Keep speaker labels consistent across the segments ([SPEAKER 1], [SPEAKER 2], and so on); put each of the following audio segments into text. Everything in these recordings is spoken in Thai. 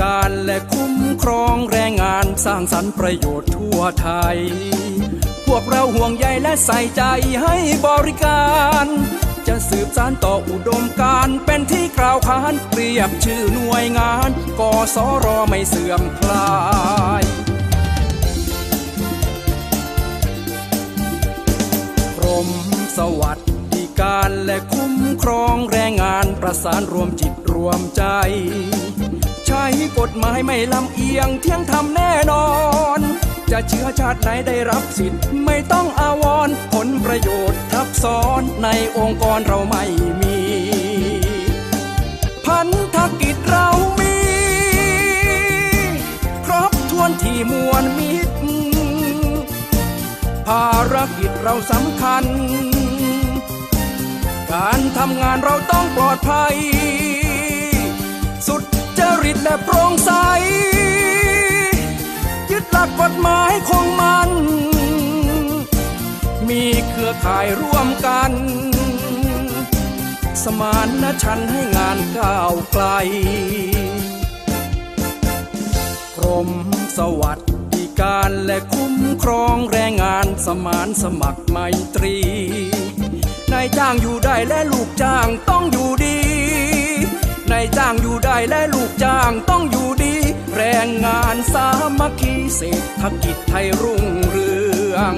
[SPEAKER 1] การและคุ้มครองแรงงานสร้างสรรค์ประโยชน์ทั่วไทย พวกเราห่วงใยและใส่ใจให้บริการ จะสืบสานต่ออุดมการเป็นที่กล่าวขานเปรียบชื่อหน่วยงานกสรไม่เสื่อมคลายกรมสวัสดิการและคุ้มครองแรงงานประสานรวมจิตรวมใจ ใช้กฎหมายไม่ลำเอียงเที่ยงธรรมแน่นอน จะเชื้อชาติไหนได้รับสิทธิ์ ไม่ต้องอาวรผลประโยชน์ทับซ้อนในองค์กรเราไม่มี พันธกิจเรามี ครบถ้วนที่มวลมิตร ภารกิจเราสำคัญ การทำงานเราต้องปลอดภัย โปร่งใส ยึดหลักกฎหมายคงมัน มีเครือข่ายร่วมกัน สมานนฉันให้งานก้าวไกลกรมสวัสดิการและคุ้มครองแรงงานสมานสมัครไมตรีนายจ้างอยู่ได้และลูกจ้างต้องอยู่ ได้และลูกจ้างต้องอยู่ดี แรงงานสามัคคีเศรษฐกิจไทยรุ่งเรือง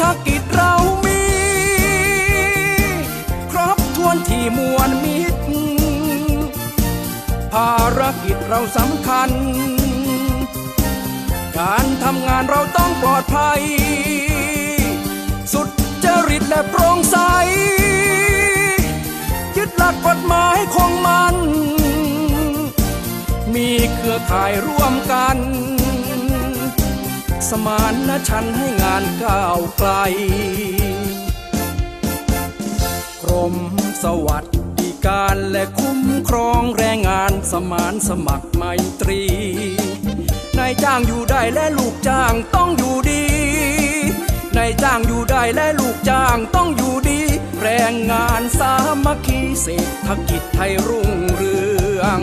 [SPEAKER 1] ธกิจเรามี ครบถ้วนที่มวลมิตร ภารกิจเราสำคัญ การทำงานเราต้องปลอดภัย สุดจริตและโปร่งใส ยึดหลักกฎหมายคงมัน มีเครือข่ายร่วมกัน สมานนฉันให้งานก้าวไกล กรมสวัสดิการและคุ้มครองแรงงานสมานสมัครไมตรี นายจ้างอยู่ได้และลูกจ้างต้องอยู่ดี นายจ้างอยู่ได้และลูกจ้างต้องอยู่ดี แรงงานสามัคคีเศรษฐกิจไทยรุ่งเรือง